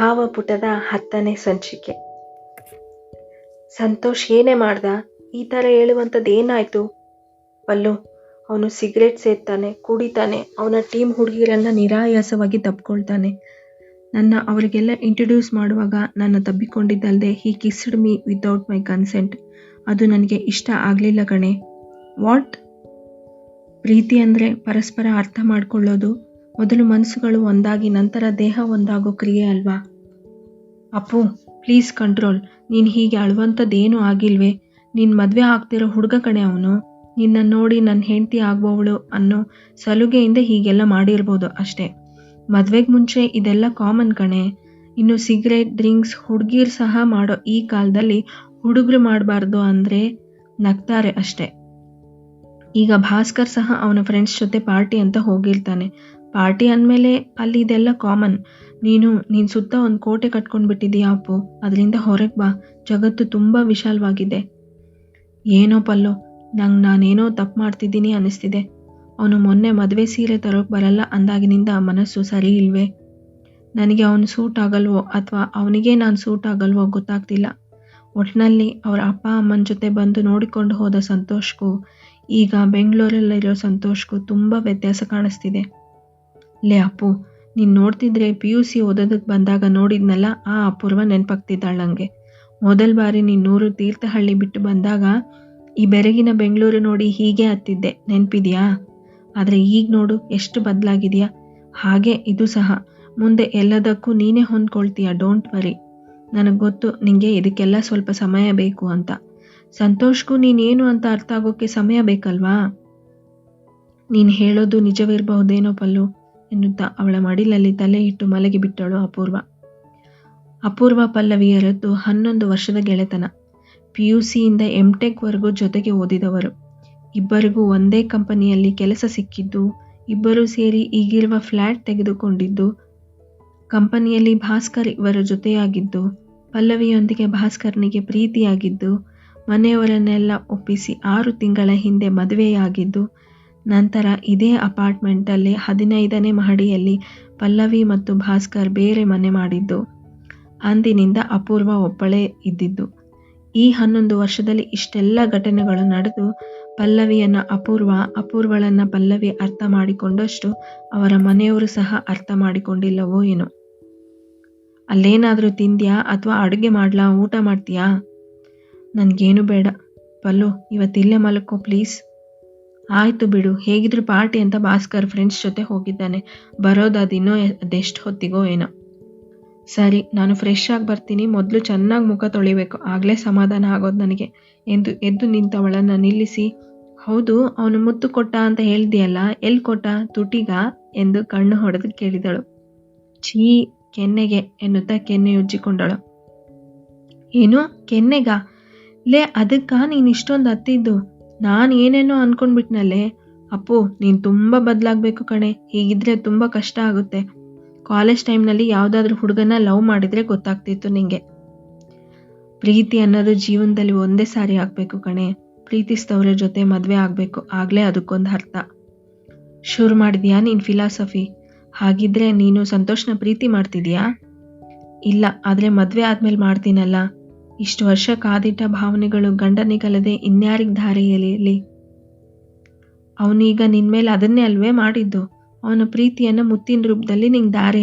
ಭಾವಪುಟದ ಹತ್ತನೇ ಸಂಚಿಕೆ. ಸಂತೋಷ್ ಏನೇ ಮಾಡ್ದ, ಈ ಥರ ಹೇಳುವಂಥದ್ದು ಏನಾಯ್ತು ಪಲ್ಲು, ಅವನು ಸಿಗರೇಟ್ ಸೇರ್ತಾನೆ ಕುಡಿತಾನೆ, ಅವನ ಟೀಮ್ ಹುಡುಗಿರನ್ನ ನಿರಾಯಾಸವಾಗಿ ತಪ್ಕೊಳ್ತಾನೆ. ನನ್ನ ಅವರಿಗೆಲ್ಲ ಇಂಟ್ರೊಡ್ಯೂಸ್ ಮಾಡುವಾಗ ನನ್ನ ತಬ್ಬಿಕೊಂಡಿದ್ದಲ್ಲದೆ he kissed me without my consent ಅದು ನನಗೆ ಇಷ್ಟ ಆಗಲಿಲ್ಲ ಕಣೆ. ವಾಟ್ ಪ್ರೀತಿ ಅಂದರೆ ಪರಸ್ಪರ ಅರ್ಥ ಮಾಡ್ಕೊಳ್ಳೋದು? ಮೊದಲು ಮನಸ್ಸುಗಳು ಒಂದಾಗಿ ನಂತರ ದೇಹ ಒಂದಾಗೋ ಕ್ರಿಯೆ ಅಲ್ವಾ? ಅಪ್ಪು ಪ್ಲೀಸ್ ಕಂಟ್ರೋಲ್ ನೀನು ಹೀಗೆ ಅಳುವಂಥದ್ದೇನೂ ಆಗಿಲ್ವೇ? ನೀನು ಮದುವೆ ಆಗ್ತಿರೋ ಹುಡುಗ ಕಣೆ ಅವನು. ನಿನ್ನ ನೋಡಿ ನನ್ನ ಹೆಂಡತಿ ಆಗುವವಳು ಅನ್ನೋ ಸಲುಗೆಯಿಂದ ಹೀಗೆಲ್ಲ ಮಾಡಿರ್ಬೋದು ಅಷ್ಟೇ. ಮದುವೆಗೆ ಮುಂಚೆ ಇದೆಲ್ಲ ಕಾಮನ್ ಕಣೆ. ಇನ್ನು ಸಿಗರೇಟ್ ಡ್ರಿಂಕ್ಸ್ ಹುಡುಗಿರು ಸಹ ಮಾಡೋ ಈ ಕಾಲದಲ್ಲಿ ಹುಡುಗರು ಮಾಡಬಾರ್ದು ಅಂದರೆ ನಗ್ತಾರೆ ಅಷ್ಟೇ. ಈಗ ಭಾಸ್ಕರ್ ಸಹ ಅವನ ಫ್ರೆಂಡ್ಸ್ ಜೊತೆ ಪಾರ್ಟಿ ಅಂತ ಹೋಗಿರ್ತಾನೆ. ಪಾರ್ಟಿ ಅಂದಮೇಲೆ ಅಲ್ಲಿ ಇದೆಲ್ಲ ಕಾಮನ್. ನೀನು ನೀನು ಸುತ್ತ ಒಂದು ಕೋಟೆ ಕಟ್ಕೊಂಡು ಬಿಟ್ಟಿದೀಯ ಅಪ್ಪು? ಅದರಿಂದ ಹೊರಗೆ ಬಾ. ಜಗತ್ತು ತುಂಬ ವಿಶಾಲವಾಗಿದೆ. ಏನೋ ಪಲ್ಲೋ, ನಂಗೆ ನಾನೇನೋ ತಪ್ಪು ಮಾಡ್ತಿದ್ದೀನಿ ಅನಿಸ್ತಿದೆ. ಅವನು ಮೊನ್ನೆ ಮದುವೆ ಸೀರೆ ತರೋಕೆ ಬರಲ್ಲ ಅಂದಾಗಿನಿಂದ ಮನಸ್ಸು ಸರಿ ಇಲ್ವೇ? ನನಗೆ ಅವನು ಸೂಟ್ ಆಗಲ್ವೋ ಅಥವಾ ಅವನಿಗೆ ನಾನು ಸೂಟ್ ಆಗಲ್ವೋ ಗೊತ್ತಾಗ್ತಿಲ್ಲ. ಒಟ್ಟಿನಲ್ಲಿ ಅವರ ಅಪ್ಪ ಅಮ್ಮನ ಜೊತೆ ಬಂದು ನೋಡಿಕೊಂಡು ಹೋದ ಸಂತೋಷ್ಗೂ, ಈಗ ಬೆಂಗಳೂರಲ್ಲಿರೋ ಸಂತೋಷ್ಗೂ ತುಂಬ ವ್ಯತ್ಯಾಸ ಕಾಣಿಸ್ತಿದೆ. ಲೇ ಅಪ್ಪು, ನೀನು ನೋಡ್ತಿದ್ರೆ ಪಿ ಯು ಸಿ ಓದೋದಕ್ಕೆ ಬಂದಾಗ ನೋಡಿದ್ನಲ್ಲ, ಆ ಅಪೂರ್ವ ನೆನಪಾಗ್ತಿದ್ದಾಳೆ ನನಗೆ ಮೊದಲ ಬಾರಿ ನೀನು ನೂರು ತೀರ್ಥಹಳ್ಳಿ ಬಿಟ್ಟು ಬಂದಾಗ ಈ ಬೆರಗಿನ ಬೆಂಗಳೂರು ನೋಡಿ ಹೀಗೆ ಹತ್ತಿದ್ದೆ. ನೆನಪಿದೆಯಾ? ಆದರೆ ಈಗ ನೋಡು, ಎಷ್ಟು ಬದಲಾಗಿದೆಯಾ? ಹಾಗೆ ಇದು ಸಹ. ಮುಂದೆ ಎಲ್ಲದಕ್ಕೂ ನೀನೇ ಹೊಂದ್ಕೊಳ್ತೀಯ? Don't worry. ನನಗೆ ಗೊತ್ತು ನಿಮಗೆ ಇದಕ್ಕೆಲ್ಲ ಸ್ವಲ್ಪ ಸಮಯ ಬೇಕು ಅಂತ. ಸಂತೋಷ್ಗೂ ನೀನೇನು ಅಂತ ಅರ್ಥ ಆಗೋಕ್ಕೆ ಸಮಯ ಬೇಕಲ್ವಾ? ನೀನು ಹೇಳೋದು ನಿಜವಿರಬಹುದೇನೋ ಪಲ್ಲು. ಎನ್ನುತ್ತಾ ಅವಳ ಮಡಿಲಲ್ಲಿ ತಲೆ ಇಟ್ಟು ಮಲಗಿ ಬಿಟ್ಟಳು ಅಪೂರ್ವ. ಅಪೂರ್ವ ಪಲ್ಲವಿಯರದ್ದು ಹನ್ನೊಂದು ವರ್ಷದ ಗೆಳೆತನ. ಪಿ ಯು ಸಿಯಿಂದ ಜೊತೆಗೆ ಓದಿದವರು. ಇಬ್ಬರಿಗೂ ಒಂದೇ ಕಂಪನಿಯಲ್ಲಿ ಕೆಲಸ ಸಿಕ್ಕಿದ್ದು, ಇಬ್ಬರೂ ಸೇರಿ ಈಗಿರುವ ಫ್ಲ್ಯಾಟ್ ತೆಗೆದುಕೊಂಡಿದ್ದು, ಕಂಪನಿಯಲ್ಲಿ ಭಾಸ್ಕರ್ ಇವರ ಜೊತೆಯಾಗಿದ್ದು, ಪಲ್ಲವಿಯೊಂದಿಗೆ ಭಾಸ್ಕರ್ನಿಗೆ ಪ್ರೀತಿಯಾಗಿದ್ದು, ಮನೆಯವರನ್ನೆಲ್ಲ ಒಪ್ಪಿಸಿ ಆರು ತಿಂಗಳ ಹಿಂದೆ ಮದುವೆಯಾಗಿದ್ದು ನಂತರ ಇದೇ ಅಪಾರ್ಟ್ಮೆಂಟಲ್ಲಿ ಹದಿನೈದನೇ ಮಹಡಿಯಲ್ಲಿ ಪಲ್ಲವಿ ಮತ್ತು ಭಾಸ್ಕರ್ ಬೇರೆ ಮನೆ ಮಾಡಿದ್ದು. ಅಂದಿನಿಂದ ಅಪೂರ್ವ ಒಬ್ಬಳೇ ಇದ್ದಿದ್ದು. ಈ ಹನ್ನೊಂದು ವರ್ಷದಲ್ಲಿ ಇಷ್ಟೆಲ್ಲ ಘಟನೆಗಳು ನಡೆದು ಪಲ್ಲವಿಯನ್ನ ಅಪೂರ್ವ, ಅಪೂರ್ವಳನ್ನ ಪಲ್ಲವಿ ಅರ್ಥ ಮಾಡಿಕೊಂಡಷ್ಟು ಅವರ ಮನೆಯವರು ಸಹ ಅರ್ಥ ಮಾಡಿಕೊಂಡಿಲ್ಲವೋ ಏನೋ. ಅಲ್ಲೇನಾದರೂ ತಿಂದ್ಯಾ ಅಥವಾ ಅಡುಗೆ ಮಾಡ್ಲಾ, ಊಟ ಮಾಡ್ತೀಯಾ? ನನಗೇನು ಬೇಡ. ಪಲ್ಲು, ಇವತ್ತಿಲ್ಲೇ ಮಲಕ್ಕೋ ಪ್ಲೀಸ್. ಆಯಿತು ಬಿಡು, ಹೇಗಿದ್ರು ಪಾರ್ಟಿ ಅಂತ ಭಾಸ್ಕರ್ ಫ್ರೆಂಡ್ಸ್ ಜೊತೆ ಹೋಗಿದ್ದಾನೆ. ಬರೋದಾದಿನ್ನೋ ಅದೆಷ್ಟು ಹೊತ್ತಿಗೋ ಏನೋ. ಸರಿ, ನಾನು ಫ್ರೆಶ್ ಆಗಿ ಬರ್ತೀನಿ, ಮೊದಲು ಚೆನ್ನಾಗಿ ಮುಖ ತೊಳಿಬೇಕು, ಆಗಲೇ ಸಮಾಧಾನ ಆಗೋದು ನನಗೆ. ಎಂದು ಎದ್ದು ನಿಂತವಳನ್ನು ನಿಲ್ಲಿಸಿ, ಹೌದು, ಅವನು ಮುತ್ತು ಕೊಟ್ಟ ಅಂತ ಹೇಳಿದೆಯಲ್ಲ ಎಲ್ಲಿ ಕೊಟ್ಟ, ತುಟಿಗ? ಎಂದು ಕಣ್ಣು ಹೊಡೆದು ಕೇಳಿದಳು. ಛೀ, ಕೆನ್ನೆಗೆ ಎನ್ನುತ್ತಾ ಕೆನ್ನೆ ಉಜ್ಜಿಕೊಂಡಳು. ಏನು, ಕೆನ್ನೆಗ? ಲೇ, ಅದಕ್ಕ ನೀನು ಇಷ್ಟೊಂದು ಹತ್ತಿದ್ದು. ನಾನು ಏನೇನೋ ಅನ್ಕೊಂಡ್ಬಿಟ್ನಲ್ಲೇ. ಅಪ್ಪು, ನೀನು ತುಂಬ ಬದಲಾಗಬೇಕು ಕಣೆ. ಹೀಗಿದ್ರೆ ತುಂಬ ಕಷ್ಟ ಆಗುತ್ತೆ. ಕಾಲೇಜ್ ಟೈಮ್ನಲ್ಲಿ ಯಾವುದಾದ್ರೂ ಹುಡುಗನ ಲವ್ ಮಾಡಿದರೆ ಗೊತ್ತಾಗ್ತಿತ್ತು ನಿಂಗೆ. ಪ್ರೀತಿ ಅನ್ನೋದು ಜೀವನದಲ್ಲಿ ಒಂದೇ ಸಾರಿ ಆಗಬೇಕು ಕಣೆ. ಪ್ರೀತಿಸಿದವ್ರ ಜೊತೆ ಮದುವೆ ಆಗಬೇಕು. ಆಗಲೇ ಅದಕ್ಕೊಂದು ಅರ್ಥ. ಶುರು ಮಾಡಿದ್ಯಾ ನೀನು ಫಿಲಾಸಫಿ ಹಾಗಿದ್ರೆ ನೀನು ಸಂತೋಷನ ಪ್ರೀತಿ ಮಾಡ್ತಿದ್ಯಾ? ಇಲ್ಲ, ಆದರೆ ಮದುವೆ ಆದಮೇಲೆ ಮಾಡ್ತೀನಲ್ಲ. ಇಷ್ಟು ವರ್ಷ ಕಾದಿಟ್ಟ ಭಾವನೆಗಳು ಗಂಡನಿಗಲ್ಲದೆ ಇನ್ಯಾರಿಗೆ ದಾರಿಯಲ್ಲಿ ಅವನೀಗ ನಿನ್ಮೇಲೆ ಅದನ್ನೇ ಅಲ್ವೇ ಮಾಡಿದ್ದು? ಅವನ ಪ್ರೀತಿಯನ್ನು ಮುತ್ತಿನ ರೂಪದಲ್ಲಿ ನಿಂಗೆ ದಾರಿ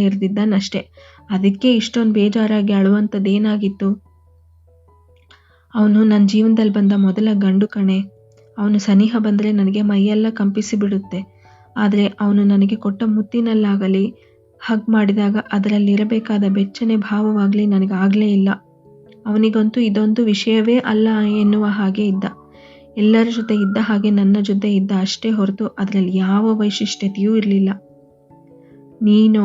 ಅಷ್ಟೇ ಅದಕ್ಕೆ ಇಷ್ಟೊಂದು ಬೇಜಾರಾಗಿ ಅಳುವಂಥದ್ದೇನಾಗಿತ್ತು? ಅವನು ನನ್ನ ಜೀವನದಲ್ಲಿ ಬಂದ ಮೊದಲ ಗಂಡು ಕಣೆ. ಅವನು ಸನಿಹ ಬಂದರೆ ನನಗೆ ಮೈಯೆಲ್ಲ ಕಂಪಿಸಿ ಬಿಡುತ್ತೆ. ಆದರೆ ಅವನು ನನಗೆ ಕೊಟ್ಟ ಮುತ್ತಿನಲ್ಲಾಗಲಿ, ಹಗ್ ಮಾಡಿದಾಗ ಅದರಲ್ಲಿರಬೇಕಾದ ಬೆಚ್ಚನೆ ಭಾವವಾಗಲಿ ನನಗಾಗಲೇ ಇಲ್ಲ. ಅವನಿಗಂತೂ ಇದೊಂದು ವಿಷಯವೇ ಅಲ್ಲ ಎನ್ನುವ ಹಾಗೆ ಇದ್ದ. ಎಲ್ಲರ ಜೊತೆ ಇದ್ದ ಹಾಗೆ ನನ್ನ ಜೊತೆ ಇದ್ದ ಅಷ್ಟೇ ಹೊರತು ಅದರಲ್ಲಿ ಯಾವ ವೈಶಿಷ್ಟ್ಯತೆಯೂ ಇರಲಿಲ್ಲ. ನೀನು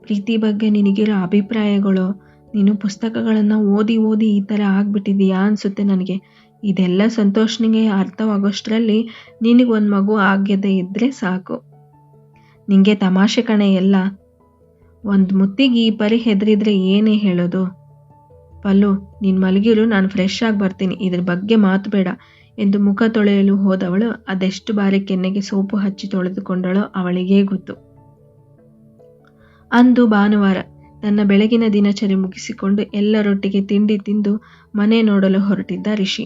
ಪ್ರೀತಿ ಬಗ್ಗೆ ನಿನಗಿರೋ ಅಭಿಪ್ರಾಯಗಳು, ನೀನು ಪುಸ್ತಕಗಳನ್ನು ಓದಿ ಓದಿ ಈ ಥರ ಆಗಿಬಿಟ್ಟಿದೀಯಾ ಅನಿಸುತ್ತೆ ನನಗೆ. ಇದೆಲ್ಲ ಸಂತೋಷನಿಗೆ ಅರ್ಥವಾಗೋಷ್ಟರಲ್ಲಿ ನಿನಗೊಂದು ಮಗು ಆಗ್ಯದೆ ಇದ್ದರೆ ಸಾಕು. ನಿಂಗೆ ತಮಾಷೆ ಕಣೆ ಎಲ್ಲ. ಒಂದು ಮುತ್ತಿಗೆ ಈ ಪರಿ ಹೆದರಿದ್ರೆ ಏನೇ ಹೇಳೋದು? ಪಲ್ಲು, ನೀನು ಮಲಗಿರು, ನಾನು ಫ್ರೆಶ್ ಆಗಿ ಬರ್ತೀನಿ. ಇದ್ರ ಬಗ್ಗೆ ಮಾತು ಬೇಡ. ಎಂದು ಮುಖ ತೊಳೆಯಲು ಹೋದವಳು, ಅದೆಷ್ಟು ಬಾರಿ ಕೆನ್ನೆಗೆ ಸೋಪು ಹಚ್ಚಿ ತೊಳೆದುಕೊಂಡಳೋ ಅವಳಿಗೇ ಗೊತ್ತು. ಅಂದು ಭಾನುವಾರ, ತನ್ನ ಬೆಳಗಿನ ದಿನಚರಿ ಮುಗಿಸಿಕೊಂಡು ಎಲ್ಲರೊಟ್ಟಿಗೆ ತಿಂಡಿ ತಿಂದು ಮನೆ ನೋಡಲು ಹೊರಟಿದ್ದ ರಿಷಿ.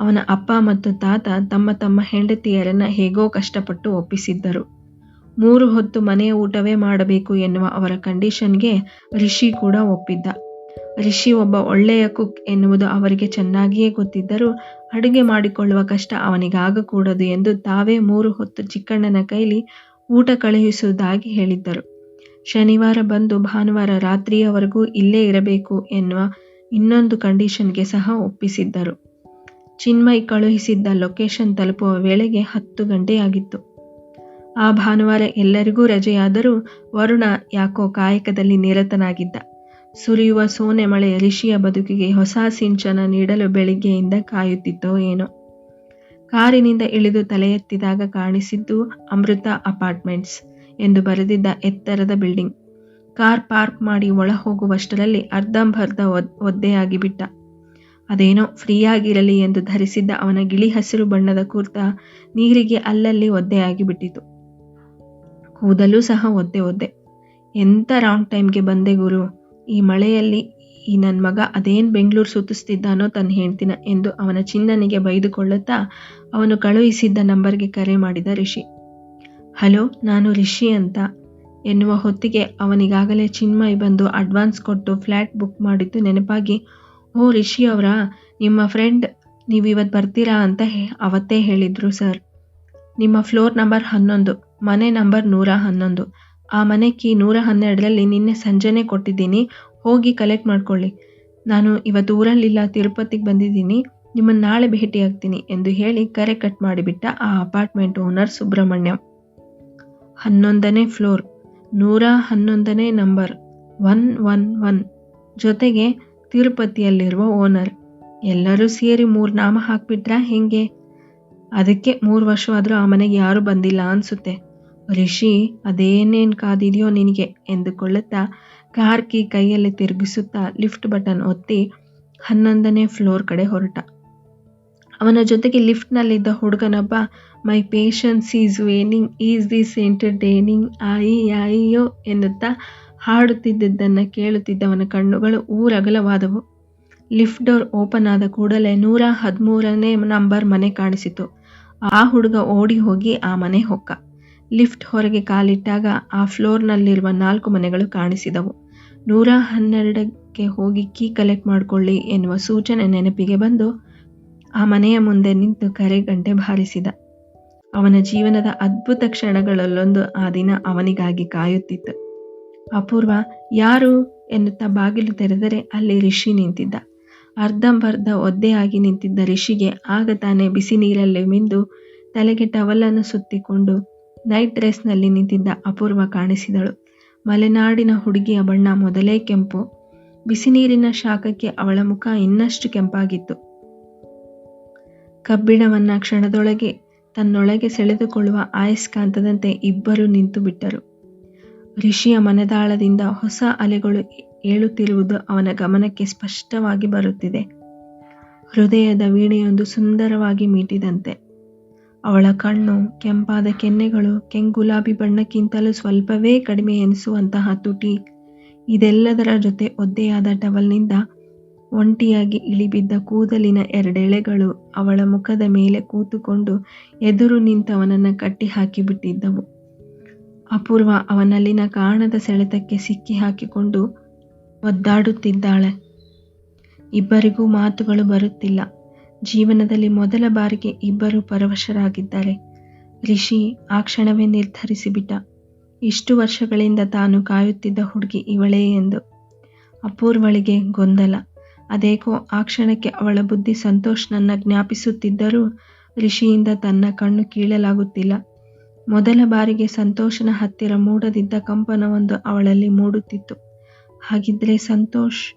ಅವನ ಅಪ್ಪ ಮತ್ತು ತಾತ ತಮ್ಮ ತಮ್ಮ ಹೆಂಡತಿಯರನ್ನ ಹೇಗೋ ಕಷ್ಟಪಟ್ಟು ಒಪ್ಪಿಸಿದ್ದರು. ಮೂರು ಹೊತ್ತು ಮನೆಯ ಊಟವೇ ಮಾಡಬೇಕು ಎನ್ನುವ ಅವರ ಕಂಡೀಷನ್ಗೆ ರಿಷಿ ಕೂಡ ಒಪ್ಪಿದ್ದ. ರಿಷಿ ಒಬ್ಬ ಒಳ್ಳೆಯ ಕುಕ್ ಎನ್ನುವುದು ಅವರಿಗೆ ಚೆನ್ನಾಗಿಯೇ ಗೊತ್ತಿದ್ದರೂ ಅಡುಗೆ ಮಾಡಿಕೊಳ್ಳುವ ಕಷ್ಟ ಅವನಿಗಾಗಕೂಡದು ಎಂದು ತಾವೇ ಮೂರು ಹೊತ್ತು ಚಿಕ್ಕಣ್ಣನ ಕೈಲಿ ಊಟ ಕಳುಹಿಸುವುದಾಗಿ ಹೇಳಿದ್ದರು. ಶನಿವಾರ ಬಂದು ಭಾನುವಾರ ರಾತ್ರಿಯವರೆಗೂ ಇಲ್ಲೇ ಇರಬೇಕು ಎನ್ನುವ ಇನ್ನೊಂದು ಕಂಡೀಷನ್ಗೆ ಸಹ ಒಪ್ಪಿಸಿದ್ದರು. ಚಿನ್ಮಯ್ ಕಳುಹಿಸಿದ್ದ ಲೊಕೇಶನ್ ತಲುಪುವ ವೇಳೆಗೆ ಹತ್ತು ಗಂಟೆಯಾಗಿತ್ತು. ಆ ಭಾನುವಾರ ಎಲ್ಲರಿಗೂ ರಜೆಯಾದರೂ ವರುಣ ಯಾಕೋ ಕಾಯಕದಲ್ಲಿ ನಿರತನಾಗಿದ್ದ. ಸುರಿಯುವ ಸೋನೆ ಮಳೆ ರಿಷಿಯ ಬದುಕಿಗೆ ಹೊಸ ಸಿಂಚನ ನೀಡಲು ಬೆಳಿಗ್ಗೆಯಿಂದ ಕಾಯುತ್ತಿತ್ತೋ ಏನೋ. ಕಾರಿನಿಂದ ಇಳಿದು ತಲೆ ಎತ್ತಿದಾಗ ಕಾಣಿಸಿದ್ದು ಅಮೃತ ಅಪಾರ್ಟ್ಮೆಂಟ್ಸ್ ಎಂದು ಬರೆದಿದ್ದ ಎತ್ತರದ ಬಿಲ್ಡಿಂಗ್. ಕಾರ್ ಪಾರ್ಕ್ ಮಾಡಿ ಒಳ ಹೋಗುವಷ್ಟರಲ್ಲಿ ಅರ್ಧಂಬರ್ಧ ಒದ್ದೆಯಾಗಿ ಬಿಟ್ಟ ಅದೇನೋ ಫ್ರೀಯಾಗಿರಲಿ ಎಂದು ಧರಿಸಿದ್ದ ಅವನ ಗಿಳಿ ಹಸಿರು ಬಣ್ಣದ ಕುರ್ತಾ ನೀರಿಗೆ ಅಲ್ಲಲ್ಲಿ ಒದ್ದೆಯಾಗಿ ಬಿಟ್ಟಿತು ಕೂದಲು ಸಹ ಒದ್ದೆ ಒದ್ದೆ. ಎಂಥ ರಾಂಗ್ ಟೈಮ್ಗೆ ಬಂದೆ ಗುರು? ಈ ಮಳೆಯಲ್ಲಿ ಈ ನನ್ನ ಮಗ ಅದೇನು ಬೆಂಗಳೂರು ಸುತ್ತಿಸ್ತಿದ್ದಾನೋ ತನ್ನ ಹೆಂಡ್ತಿನ ಎಂದು ಅವನ ಚಿನ್ನನಿಗೆ ಬೈದುಕೊಳ್ಳುತ್ತಾ ಅವನು ಕಳುಹಿಸಿದ್ದ ನಂಬರ್ಗೆ ಕರೆ ಮಾಡಿದ ರಿಷಿ. ಹಲೋ, ನಾನು ರಿಷಿ ಅಂತ, ಎನ್ನುವ ಹೊತ್ತಿಗೆ ಅವನಿಗಾಗಲೇ ಚಿನ್ಮಯ್ ಬಂದು ಅಡ್ವಾನ್ಸ್ ಕೊಟ್ಟು ಫ್ಲ್ಯಾಟ್ ಬುಕ್ ಮಾಡಿದ್ದು ನೆನಪಾಗಿ, ಓ ರಿಷಿ ಅವರ, ನಿಮ್ಮ ಫ್ರೆಂಡ್ ನೀವು ಇವತ್ತು ಬರ್ತೀರಾ ಅಂತ ಅವತ್ತೇ ಹೇಳಿದ್ರು ಸರ್. ನಿಮ್ಮ ಫ್ಲೋರ್ ನಂಬರ್ ಹನ್ನೊಂದು, ಮನೆ ನಂಬರ್ ನೂರ ಹನ್ನೊಂದು. ಆ ಮನೆ ಕೀ ನೂರ ಹನ್ನೆರಡರಲ್ಲಿ ನಿನ್ನೆ ಸಂಜೆನೇ ಕೊಟ್ಟಿದ್ದೀನಿ. ಹೋಗಿ ಕಲೆಕ್ಟ್ ಮಾಡ್ಕೊಳ್ಳಿ. ನಾನು ಇವತ್ತು ಊರಲ್ಲಿಲ್ಲ, ತಿರುಪತಿಗೆ ಬಂದಿದ್ದೀನಿ. ನಿಮ್ಮನ್ನು ನಾಳೆ ಭೇಟಿಯಾಗ್ತೀನಿ ಎಂದು ಹೇಳಿ ಕರೆ ಕಟ್ ಮಾಡಿಬಿಟ್ಟ ಆ ಅಪಾರ್ಟ್ಮೆಂಟ್ ಓನರ್ ಸುಬ್ರಹ್ಮಣ್ಯಂ. ಹನ್ನೊಂದನೇ ಫ್ಲೋರ್ ನೂರ ಹನ್ನೊಂದನೇ ನಂಬರ್ ಒನ್ ಒನ್ ಒನ್ ಜೊತೆಗೆ ತಿರುಪತಿಯಲ್ಲಿರುವ ಓನರ್ ಎಲ್ಲರೂ ಸೇರಿ ಮೂರು ನಾಮ ಹಾಕ್ಬಿಟ್ರಾ ಹೆಂಗೆ? ಅದಕ್ಕೆ ಮೂರು ವರ್ಷವಾದರೂ ಆ ಮನೆಗೆ ಯಾರೂ ಬಂದಿಲ್ಲ ಅನಿಸುತ್ತೆ. ರಿಷಿ ಅದೇನೇನು ಕಾದಿದೆಯೋ ನಿನಗೆ ಎಂದುಕೊಳ್ಳುತ್ತಾ ಕಾರ್ ಕೀ ಕೈಯಲ್ಲಿ ತಿರುಗಿಸುತ್ತಾ ಲಿಫ್ಟ್ ಬಟನ್ ಒತ್ತಿ ಹನ್ನೊಂದನೇ ಫ್ಲೋರ್ ಕಡೆ ಹೊರಟ. ಅವನ ಜೊತೆಗೆ ಲಿಫ್ಟ್ನಲ್ಲಿದ್ದ ಹುಡುಗನೊಬ್ಬ, my patience is waning, is this entertaining ಆಯಿ ಆಯಿಯೋ ಎನ್ನುತ್ತಾ ಹಾಡುತ್ತಿದ್ದದ್ದನ್ನು ಕೇಳುತ್ತಿದ್ದವನ ಕಣ್ಣುಗಳು ಊರಗಲವಾದವು. ಲಿಫ್ಟ್ ಡೋರ್ ಓಪನ್ ಆದ ಕೂಡಲೇ ನೂರ ಹದಿಮೂರನೇ ನಂಬರ್ ಮನೆ ಕಾಣಿಸಿತು. ಆ ಹುಡುಗ ಓಡಿ ಹೋಗಿ ಆ ಮನೆ ಹೊಕ್ಕ. ಲಿಫ್ಟ್ ಹೊರಗೆ ಕಾಲಿಟ್ಟಾಗ ಆ ಫ್ಲೋರ್ನಲ್ಲಿರುವ ನಾಲ್ಕು ಮನೆಗಳು ಕಾಣಿಸಿದವು. ನೂರ ಹನ್ನೆರಡಕ್ಕೆ ಹೋಗಿ ಕೀ ಕಲೆಕ್ಟ್ ಮಾಡಿಕೊಳ್ಳಿ ಎನ್ನುವ ಸೂಚನೆ ನೆನಪಿಗೆ ಬಂದು ಆ ಮನೆಯ ಮುಂದೆ ನಿಂತು ಕರೆ ಗಂಟೆ ಬಾರಿಸಿದ. ಅವನ ಜೀವನದ ಅದ್ಭುತ ಕ್ಷಣಗಳಲ್ಲೊಂದು ಆ ದಿನ ಅವನಿಗಾಗಿ ಕಾಯುತ್ತಿತ್ತು. ಅಪೂರ್ವ, ಯಾರು? ಎನ್ನುತ್ತಾ ಬಾಗಿಲು ತೆರೆದರೆ ಅಲ್ಲಿ ರಿಷಿ ನಿಂತಿದ್ದ. ಅರ್ಧಂಬರ್ಧ ಒದ್ದೆಯಾಗಿ ನಿಂತಿದ್ದ ರಿಷಿಗೆ ಆಗ ತಾನೇ ಬಿಸಿ ನೀರಲ್ಲಿ ಮಿಂದು ತಲೆಗೆ ಟವಲನ್ನು ಸುತ್ತಿಕೊಂಡು ನೈಟ್ ಡ್ರೆಸ್ನಲ್ಲಿ ನಿಂತಿದ್ದ ಅಪೂರ್ವ ಕಾಣಿಸಿದಳು. ಮಲೆನಾಡಿನ ಹುಡುಗಿಯ ಬಣ್ಣ ಮೊದಲೇ ಕೆಂಪು. ಬಿಸಿ ನೀರಿನ ಶಾಖಕ್ಕೆ ಅವಳ ಮುಖ ಇನ್ನಷ್ಟು ಕೆಂಪಾಗಿತ್ತು. ಕಬ್ಬಿಣವನ್ನ ಕ್ಷಣದೊಳಗೆ ತನ್ನೊಳಗೆ ಸೆಳೆದುಕೊಳ್ಳುವ ಆಯಸ್ಕಾಂತದಂತೆ ಇಬ್ಬರು ನಿಂತು ಬಿಟ್ಟರು. ಋಷಿಯ ಮನದಾಳದಿಂದ ಹೊಸ ಅಲೆಗಳು ಏಳುತ್ತಿರುವುದು ಅವನ ಗಮನಕ್ಕೆ ಸ್ಪಷ್ಟವಾಗಿ ಬರುತ್ತಿದೆ. ಹೃದಯದ ವೀಣೆಯೊಂದು ಸುಂದರವಾಗಿ ಮೀಟಿದಂತೆ. ಅವಳ ಕಣ್ಣು, ಕೆಂಪಾದ ಕೆನ್ನೆಗಳು, ಕೆಂಗುಲಾಬಿ ಬಣ್ಣಕ್ಕಿಂತಲೂ ಸ್ವಲ್ಪವೇ ಕಡಿಮೆ ಎನಿಸುವಂತಹ ತುಟಿ. ಇದೆಲ್ಲದರ ಜೊತೆ ಒದ್ದೆಯಾದ ಟವಲ್ನಿಂದ ಒಂಟಿಯಾಗಿ ಇಳಿಬಿದ್ದ ಕೂದಲಿನ ಎರಡೆಳೆಗಳು ಅವಳ ಮುಖದ ಮೇಲೆ ಕೂತುಕೊಂಡು ಎದುರು ನಿಂತವನನ್ನು ಕಟ್ಟಿ ಹಾಕಿಬಿಟ್ಟಿದ್ದವು ಅಪೂರ್ವ ಅವನಲ್ಲಿನ ಕಾಣದ ಸೆಳೆತಕ್ಕೆ ಸಿಕ್ಕಿ ಹಾಕಿಕೊಂಡು ಒದ್ದಾಡುತ್ತಿದ್ದಾಳೆ. ಇಬ್ಬರಿಗೂ ಮಾತುಗಳು ಬರುತ್ತಿಲ್ಲ. ಜೀವನದಲ್ಲಿ ಮೊದಲ ಬಾರಿಗೆ ಇಬ್ಬರು ಪರವಶರಾಗಿದ್ದಾರೆ. ರಿಷಿ ಆ ಕ್ಷಣವೇ ನಿರ್ಧರಿಸಿಬಿಟ್ಟ. ಇಷ್ಟು ವರ್ಷಗಳಿಂದ ತಾನು ಕಾಯುತ್ತಿದ್ದ ಹುಡುಗಿ ಇವಳೇ ಎಂದು. ಅಪೂರ್ವಳಿಗೆ ಗೊಂದಲ. ಅದೇಕೋ ಆ ಕ್ಷಣಕ್ಕೆ ಅವಳ ಬುದ್ಧಿ ಸಂತೋಷ್ನನ್ನ ಜ್ಞಾಪಿಸುತ್ತಿದ್ದರೂ ರಿಷಿಯಿಂದ ತನ್ನ ಕಣ್ಣು ಕೀಳಲಾಗುತ್ತಿಲ್ಲ. ಮೊದಲ ಬಾರಿಗೆ ಸಂತೋಷನ ಹತ್ತಿರ ಮೂಡದಿದ್ದ ಕಂಪನವೊಂದು ಅವಳಲ್ಲಿ ಮೂಡುತ್ತಿತ್ತು. ಹಾಗಿದ್ರೆ ಸಂತೋಷ್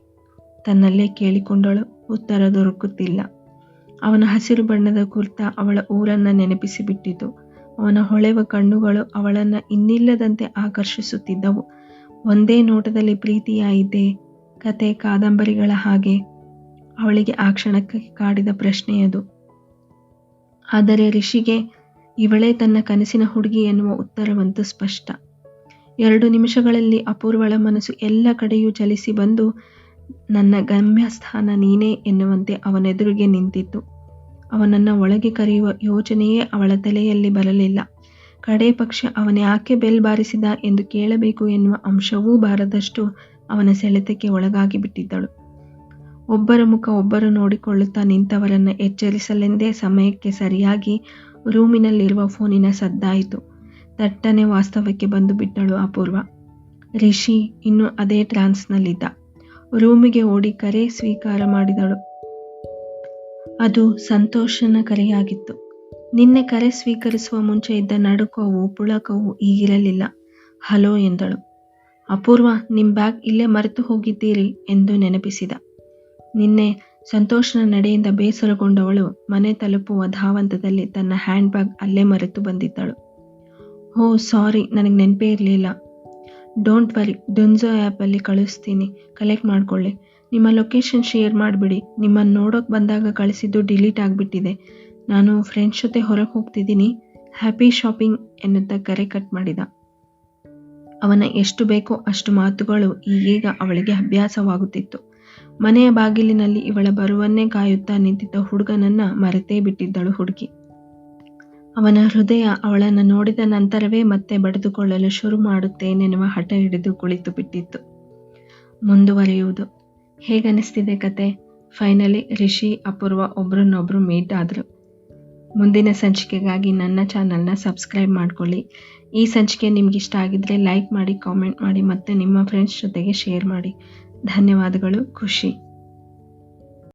ತನ್ನಲ್ಲೇ ಕೇಳಿಕೊಂಡಳು. ಉತ್ತರ ದೊರಕುತ್ತಿಲ್ಲ. ಅವನ ಹಸಿರು ಬಣ್ಣದ ಕುರ್ತಾ ಅವಳ ಊರನ್ನ ನೆನಪಿಸಿಬಿಟ್ಟಿತು. ಅವನ ಹೊಳೆವ ಕಣ್ಣುಗಳು ಅವಳನ್ನ ಇನ್ನಿಲ್ಲದಂತೆ ಆಕರ್ಷಿಸುತ್ತಿದ್ದವು. ಒಂದೇ ನೋಟದಲ್ಲಿ ಪ್ರೀತಿಯಾಯಿತೆ ಕತೆ ಕಾದಂಬರಿಗಳ ಹಾಗೆ ಅವಳಿಗೆ ಆ ಕ್ಷಣಕ್ಕೆ ಕಾಡಿದ ಪ್ರಶ್ನೆಯದು ಆದರೆ ಋಷಿಗೆ ಇವಳೇ ತನ್ನ ಕನಸಿನ ಹುಡುಗಿ ಎನ್ನುವ ಉತ್ತರವಂತೂ ಸ್ಪಷ್ಟ. ಎರಡು ನಿಮಿಷಗಳಲ್ಲಿ ಅಪೂರ್ವಳ ಮನಸ್ಸು ಎಲ್ಲ ಕಡೆಯೂ ಚಲಿಸಿ ಬಂದು, ನನ್ನ ಗಮ್ಯಸ್ಥಾನ ನೀನೇ ಎನ್ನುವಂತೆ ಅವನೆದುರಿಗೆ ನಿಂತಿತ್ತು. ಅವನನ್ನು ಒಳಗೆ ಕರೆಯುವ ಯೋಚನೆಯೇ ಅವಳ ತಲೆಯಲ್ಲಿ ಬರಲಿಲ್ಲ. ಕಡೇ ಪಕ್ಷ ಅವನ ಯಾಕೆ ಬೆಲ್ ಬಾರಿಸಿದ ಎಂದು ಕೇಳಬೇಕು ಎನ್ನುವ ಅಂಶವೂ ಬಾರದಷ್ಟು ಅವನ ಸೆಳೆತಕ್ಕೆ ಒಳಗಾಗಿ ಬಿಟ್ಟಿದ್ದಳು. ಒಬ್ಬರ ಮುಖ ಒಬ್ಬರು ನೋಡಿಕೊಳ್ಳುತ್ತಾ ನಿಂತವರನ್ನು ಎಚ್ಚರಿಸಲೆಂದೇ ಸಮಯಕ್ಕೆ ಸರಿಯಾಗಿ ರೂಮಿನಲ್ಲಿರುವ ಫೋನಿನ ಸದ್ದಾಯಿತು. ದಟ್ಟನೆ ವಾಸ್ತವಕ್ಕೆ ಬಂದು ಬಿಟ್ಟಳು ಅಪೂರ್ವ. ರಿಷಿ ಇನ್ನೂ ಅದೇ ಟ್ರಾನ್ಸ್ನಲ್ಲಿದ್ದ. ರೂಮಿಗೆ ಓಡಿ ಕರೆ ಸ್ವೀಕಾರ ಮಾಡಿದಳು. ಅದು ಸಂತೋಷನ ಕರೆಯಾಗಿತ್ತು. ನಿನ್ನೆ ಕರೆ ಸ್ವೀಕರಿಸುವ ಮುಂಚೆ ಇದ್ದ ನಡುಕವು ಪುಳಕವು ಈಗಿರಲಿಲ್ಲ ಹಲೋ ಎಂದಳು. ಅಪೂರ್ವ ನಿಮ್ಮ ಬ್ಯಾಗ್ ಇಲ್ಲೇ ಮರೆತು ಹೋಗಿದ್ದೀರಿ ಎಂದು ನೆನಪಿಸಿದ. ನಿನ್ನೆ ಸಂತೋಷನ ನಡೆಯಿಂದ ಬೇಸರಗೊಂಡವಳು ಮನೆ ತಲುಪುವ ಧಾವಂತದಲ್ಲಿ ತನ್ನ ಹ್ಯಾಂಡ್ ಬ್ಯಾಗ್ ಅಲ್ಲೇ ಮರೆತು ಬಂದಿದ್ದಳು. ಓ, ಸಾರಿ, ನನಗೆ ನೆನಪೇ ಇರಲಿಲ್ಲ. ಡೋಂಟ್ ವರಿ ಡೊನ್ಝೋ ಆ್ಯಪಲ್ಲಿ ಕಳಿಸ್ತೀನಿ. ಕಲೆಕ್ಟ್ ಮಾಡಿಕೊಳ್ಳಿ. ನಿಮ್ಮ ಲೊಕೇಶನ್ ಶೇರ್ ಮಾಡಿಬಿಡಿ. ನಿಮ್ಮನ್ನು ನೋಡೋಕೆ ಬಂದಾಗ ಕಳಿಸಿದ್ದು ಡಿಲೀಟ್ ಆಗಿಬಿಟ್ಟಿದೆ. ನಾನು ಫ್ರೆಂಡ್ಸ್ ಜೊತೆ ಹೊರಗೆ ಹೋಗ್ತಿದ್ದೀನಿ. ಹ್ಯಾಪಿ ಶಾಪಿಂಗ್ ಎನ್ನುತ್ತಾ ಕರೆ ಕಟ್ ಮಾಡಿದ. ಅವನ ಎಷ್ಟು ಬೇಕೋ ಅಷ್ಟು ಮಾತುಗಳು ಈಗೀಗ ಅವಳಿಗೆ ಅಭ್ಯಾಸವಾಗುತ್ತಿತ್ತು. ಮನೆಯ ಬಾಗಿಲಿನಲ್ಲಿ ಇವಳ ಬರುವನ್ನೇ ಕಾಯುತ್ತಾ ನಿಂತಿದ್ದ ಹುಡುಗನನ್ನ ಮರೆತೇ ಬಿಟ್ಟಿದ್ದಳು ಹುಡುಗಿ. ಅವನ ಹೃದಯ ಅವಳನ್ನು ನೋಡಿದ ನಂತರವೇ ಮತ್ತೆ ಬಡಿದುಕೊಳ್ಳಲು ಶುರು ಮಾಡುತ್ತೇನೆನ್ನುವ ಹಠ ಹಿಡಿದು ಕುಳಿತು ಬಿಟ್ಟಿತ್ತು ಮುಂದುವರಿಯುವುದು. ಹೇಗನಿಸ್ತಿದೆ ಕತೆ? ಫೈನಲಿ ರಿಷಿ, ಅಪೂರ್ವ ಒಬ್ರನ್ನೊಬ್ರು ಮೀಟ್ ಆದರು. ಮುಂದಿನ ಸಂಚಿಕೆಗಾಗಿ ನನ್ನ ಚಾನಲ್ನ ಸಬ್ಸ್ಕ್ರೈಬ್ ಮಾಡ್ಕೊಳ್ಳಿ. ಈ ಸಂಚಿಕೆ ನಿಮ್ಗೆ ಇಷ್ಟ ಆಗಿದ್ರೆ ಲೈಕ್ ಮಾಡಿ, ಕಾಮೆಂಟ್ ಮಾಡಿ ಮತ್ತು ನಿಮ್ಮ ಫ್ರೆಂಡ್ಸ್ ಜೊತೆಗೆ ಶೇರ್ ಮಾಡಿ. ಧನ್ಯವಾದಗಳು, ಖುಷಿ.